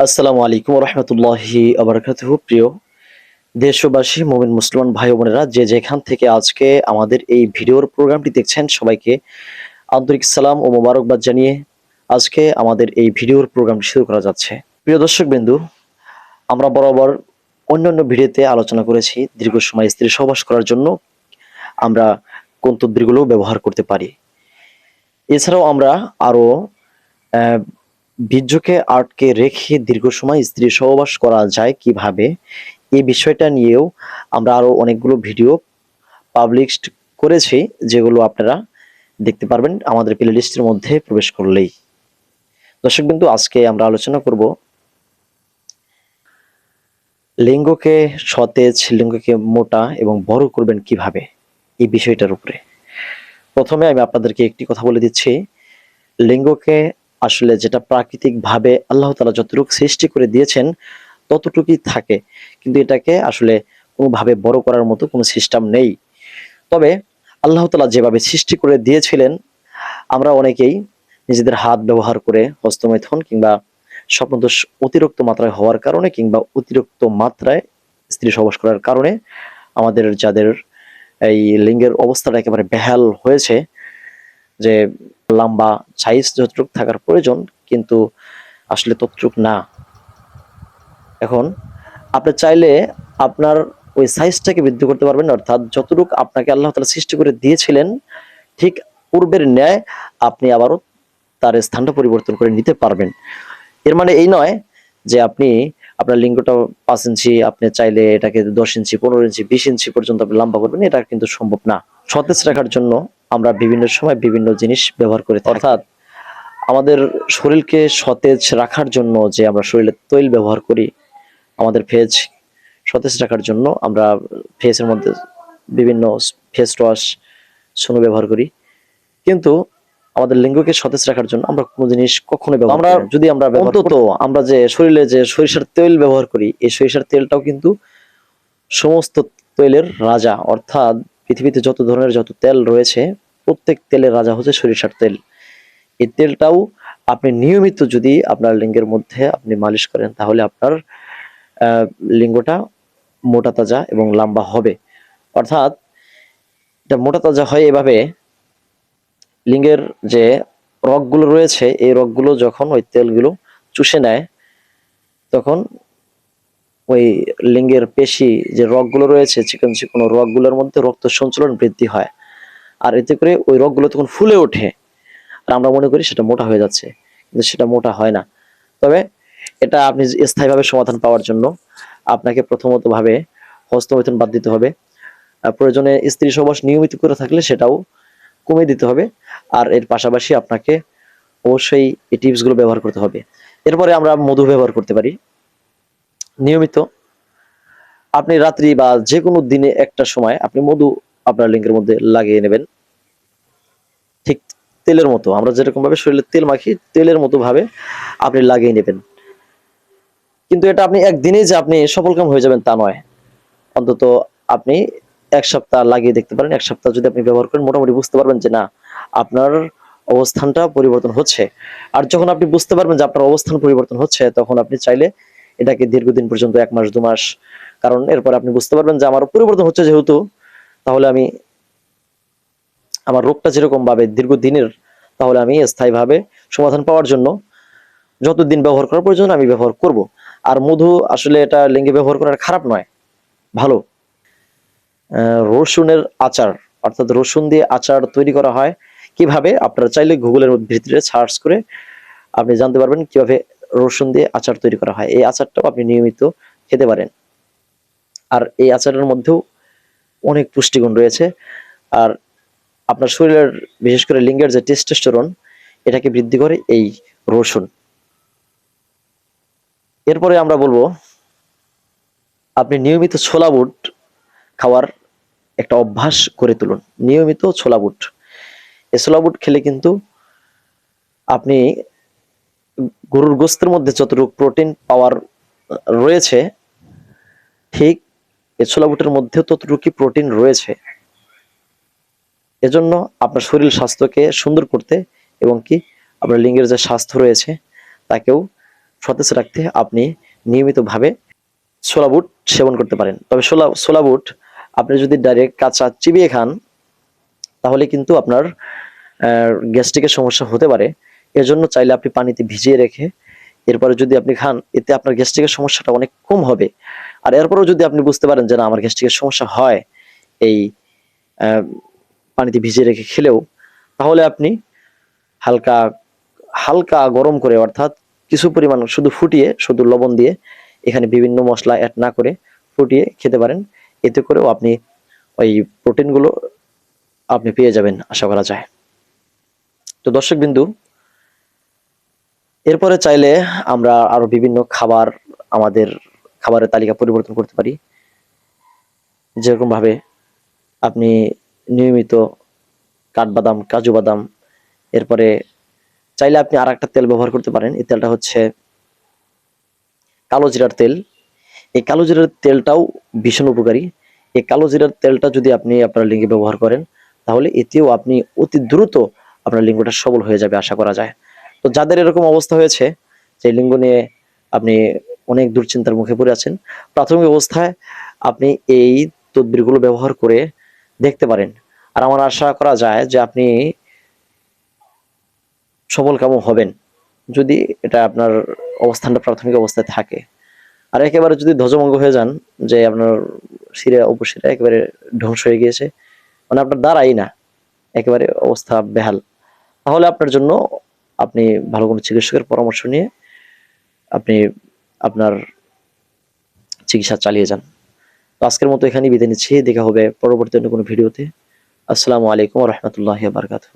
আসসালামু আলাইকুম রহমতুল্লাহি আবরকাতুহ প্রিয় দেশবাসী মোমিন মুসলমান ভাই বোনেরা যে যেখান থেকে আজকে আমাদের এই ভিডিওর প্রোগ্রামটি দেখছেন সবাইকে আন্তরিক সালাম ও মোবারকবাদ জানিয়ে আজকে আমাদের এই ভিডিওর প্রোগ্রামটি শুরু করা যাচ্ছে। প্রিয় দর্শক বিন্দু আমরা বরাবর অন্যান্য ভিডিওতে আলোচনা করেছি দীর্ঘ সময় স্ত্রী সহবাস করার জন্য। আমরা কোন তদ্বিরগুলো ব্যবহার করতে পারি। এছাড়াও আমরা আরও আহ, বীর্যকে আটকে রেখে দীর্ঘ সময় স্ত্রী সহবাস করা যায় কীভাবে? এই বিষয়টা নিয়েও আমরা আরও অনেকগুলো ভিডিও পাবলিশ করেছি, যেগুলো আপনারা দেখতে পারবেন আমাদের প্লে লিস্টের মধ্যে প্রবেশ করলেই। দর্শক বিন্দু, আজকে আমরা আলোচনা করব লিঙ্গকে সতেজ, লিঙ্গকে মোটা এবং বড় করবেন কীভাবে? এই বিষয়টার উপরে। প্রথমে আমি আপনাদেরকে একটি কথা বলে দিচ্ছি। লিঙ্গকে আসলে যেটা প্রাকৃতিক ভাবে আল্লাহ তালা যতটুকু সৃষ্টি করে দিয়েছেন, ততটুকুই থাকে। কিন্তু এটাকে আসলে কোনোভাবে বড় করার মতো কোনো সিস্টেম নেই। তবে আল্লাহ তালা যেভাবে সৃষ্টি করে দিয়েছিলেন, আমরা অনেকেই নিজেদের হাত ব্যবহার করে হস্তমৈথুন কিংবা স্বপ্নদোষ অতিরিক্ত মাত্রায় হওয়ার কারণে কিংবা অতিরিক্ত মাত্রায় স্ত্রী সহবাস করার কারণে আমাদের যাদের এই লিঙ্গের অবস্থাটা একেবারে বেহাল হয়েছে যে লম্বা সাইজ যতটুক থাকার প্রয়োজন, কিন্তু আসলে ততটুক না। এখন আপনি চাইলে আপনার ওই সাইজটাকে বৃদ্ধি করতে পারবেন, অর্থাৎ যতটুক আপনাকে আল্লাহ তালা সৃষ্টি করে দিয়েছিলেন, ঠিক পূর্বের ন্যায় আপনি আবারও তার স্থানটা পরিবর্তন করে নিতে পারবেন। এর মানে এই নয় যে আপনি আপনার লিঙ্গটা পাঁচ ইঞ্চি, আপনি চাইলে এটাকে দশ ইঞ্চি, পনেরো ইঞ্চি, বিশ ইঞ্চি পর্যন্ত আপনি লম্বা করবেন, এটা কিন্তু সম্ভব না। সতেজ রাখার জন্য আমরা বিভিন্ন সময় বিভিন্ন জিনিস ব্যবহার করে থাকি। অর্থাৎ আমাদের শরীরকে সতেজ রাখার জন্য যে আমরা শরীরে তৈল ব্যবহার করি আমাদের ফেজ সতেজ রাখার জন্য আমরা ফেসের মধ্যে বিভিন্ন ফেস ওয়াশ সুনো ব্যবহার করি। কিন্তু আমাদের লিঙ্গকে সতেজ রাখার জন্য আমরা কোনো জিনিস কখনো ব্যবহার আমরা যদি আমরা অন্তত আমরা যে শরীরে যে সরিষার তেল ব্যবহার করি এই সরিষার তেলটাও কিন্তু সমস্ত তেলের রাজা। অর্থাৎ পৃথিবীতে যত ধরনের যত তেল রয়েছে, প্রত্যেক তেলের রাজা হচ্ছে সরিষার তেল। এই তেলটাও আপনি নিয়মিত যদি আপনার লিঙ্গের মধ্যে আপনি মালিশ করেন, তাহলে আপনার লিঙ্গটা মোটা তাজা এবং লম্বা হবে। অর্থাৎ এটা মোটা তাজা হয় এভাবে, লিঙ্গের যে রগগুলো রয়েছে, এই রগগুলো যখন ওই তেলগুলো চুষে নেয়, তখন ওই লিঙ্গের পেশি যে রগগুলো রয়েছে, চিকন চিকন রগগুলোর মধ্যে রক্ত সঞ্চালন বৃদ্ধি হয়। আর এতে করে ওই রগগুলো তখন ফুলে ওঠে। আর আমরা মনে করি সেটা মোটা হয়ে যাচ্ছে, কিন্তু সেটা মোটা হয় না। তবে এটা আপনি স্থায়ীভাবে সমাধান পাওয়ার জন্য আপনাকে প্রথমত ভাবে হস্তমৈথুন বাদ দিতে হবে। প্রয়োজনে স্ত্রী সহবাস নিয়মিত করে থাকলে সেটাও কমিয়ে দিতে হবে। আর এর পাশাপাশি আপনাকে অবশ্যই এই টিপসগুলো ব্যবহার করতে হবে। এরপরে আমরা মধু ব্যবহার করতে পারি। নিয়মিত। আপনি রাত্রি বা যে কোনো দিনে একটা সময় আপনি মধু আপনার লিঙ্গের মধ্যে লাগিয়ে নেবেন। ঠিক তেলের মতো, আমরা যেরকম ভাবে শরীরে তেল মাখি, তেলের মতো ভাবে আপনি লাগিয়ে নেবেন। কিন্তু এটা আপনি একদিনেই যে আপনি সফলকাম হয়ে যাবেন তা নয়। অন্তত আপনি এক সপ্তাহ লাগিয়ে দেখতে পারেন, এক সপ্তাহ যদি আপনি ব্যবহার করেন, মোটামুটি বুঝতে পারবেন যে না, আপনার অবস্থানটা পরিবর্তন হচ্ছে। আর যখন আপনি বুঝতে পারবেন যে আপনার অবস্থান পরিবর্তন হচ্ছে, তখন আপনি চাইলে এটাকে দীর্ঘদিন পর্যন্ত এক মাস, দু মাস, কারণ এরপর আপনি বুঝতে পারবেন যে আমার পরিবর্তন হচ্ছে যেহেতু, তাহলে আমি আমার রোগটা যেরকম ভাবে দীর্ঘদিনের, তাহলে আমি স্থায়ীভাবে সমাধান পাওয়ার জন্য যতদিন ব্যবহার করার প্রয়োজন আমি ব্যবহার করব। আর মধু আসলে এটা লিঙ্গে ব্যবহার করার খারাপ নয়, ভালো। রসুনের আচার, অর্থাৎ রসুন দিয়ে আচার তৈরি করা হয়, কীভাবে? আপনারা চাইলে গুগলের ভিতরে সার্চ করে আপনি জানতে পারবেন কীভাবে রসুন দিয়ে আচার তৈরি করা হয়। এই আচারটাও আপনি নিয়মিত খেতে পারেন। আর এই আচারের মধ্যেও অনেক পুষ্টিগুণ রয়েছে। আর আপনার শরীরের, বিশেষ করে লিঙ্গের যে টেস্টোস্টেরন এটাকে বৃদ্ধি করে এই রসুন। এরপরে আমরা বলব, আপনি নিয়মিত ছোলা বুট খাওয়ার একটা অভ্যাস করে তুলুন। নিয়মিত ছোলা বুট। এই ছোলা বুট খেলে কিন্তু আপনি গরুর গোস্তের মধ্যে যতটুকু প্রোটিন পাওয়ার রয়েছে, ঠিক এই ছোলা বুটের মধ্যেও ততটুকু প্রোটিন রয়েছে? এজন্য আপনার শরীর স্বাস্থ্যকে সুন্দর করতে এবং কি আপনার লিঙ্গের যে স্বাস্থ্য রয়েছে, তাকেও সতেজ রাখতে আপনি নিয়মিতভাবে ছোলা বুট সেবন করতে পারেন। তবে ছোলা ছোলা বুট আপনি যদি ডাইরেক্ট কাঁচা চিবিয়ে খান, তাহলে কিন্তু আপনার গ্যাস্ট্রিকের সমস্যা হতে পারে। এজন্য চাইলে আপনি পানিতে ভিজিয়ে রেখে এরপরে যদি আপনি খান, এতে আপনার গ্যাস্ট্রিকের সমস্যাটা অনেক কম হবে। আর এরপরেও যদি আপনি বুঝতে পারেন যে না, আমার গ্যাস্ট্রিকের সমস্যা হয় এই পানিতে ভিজিয়ে রেখে খেলেও, তাহলে আপনি হালকা হালকা গরম করে অর্থাৎ কিছু পরিমাণ শুধু ফুটিয়ে, শুধু লবণ দিয়ে এখানে বিভিন্ন মশলা অ্যাড না করে ফুটিয়ে খেতে পারেন। এতে করেও আপনি ওই প্রোটিনগুলো আপনি পেয়ে যাবেন, আশা করা যায়। তো দর্শক বিন্দু এরপরে চাইলে আমরা আরও বিভিন্ন খাবার আমাদের খাবারের তালিকা পরিবর্তন করতে পারি। যেরকম ভাবে আপনি নিয়মিত কাঠবাদাম, কাজু বাদাম, এরপরে চাইলে আপনি আর একটা তেল ব্যবহার করতে পারেন। এই তেলটা হচ্ছে কালো জিরার তেল। এই কালো জিরার তেলটাও ভীষণ উপকারী। এই কালো জিরার তেলটা যদি আপনি আপনার লিঙ্গে ব্যবহার করেন, তাহলে এতেও আপনি অতি দ্রুত আপনার লিঙ্গটা সবল হয়ে যাবে, আশা করা যায়। তো যাদের এরকম অবস্থা হয়েছে যে লিঙ্গ নিয়ে আপনি অনেক দুশ্চিন্তার মুখে পড়ে আছেন, প্রাথমিক অবস্থায় আপনি এই তদবিরগুলো ব্যবহার করে দেখতে পারেন। আর আমার আশা করা যায় যে আপনি সবল কামও হবেন, যদি এটা আপনার অবস্থানটা প্রাথমিক অবস্থায় থাকে। আর একেবারে যদি ধ্বজভঙ্গ হয়ে যান, যে আপনার শিরা উপশিরা একেবারে ধ্বংস হয়ে গিয়েছে মানে আপনার দাঁড়াই না, একেবারে অবস্থা বেহাল। তাহলে আপনার জন্য আপনি ভালো কোনো চিকিৎসকের পরামর্শ নিয়ে আপনি আপনার চিকিৎসা চালিয়ে যান। তো আজকের মতো এখানেই বিদায় নিচ্ছি। দেখা হবে পরবর্তী অন্য কোনো ভিডিওতে। আসসালামু আলাইকুম রহমতুল্লাহ বারকাতুহ।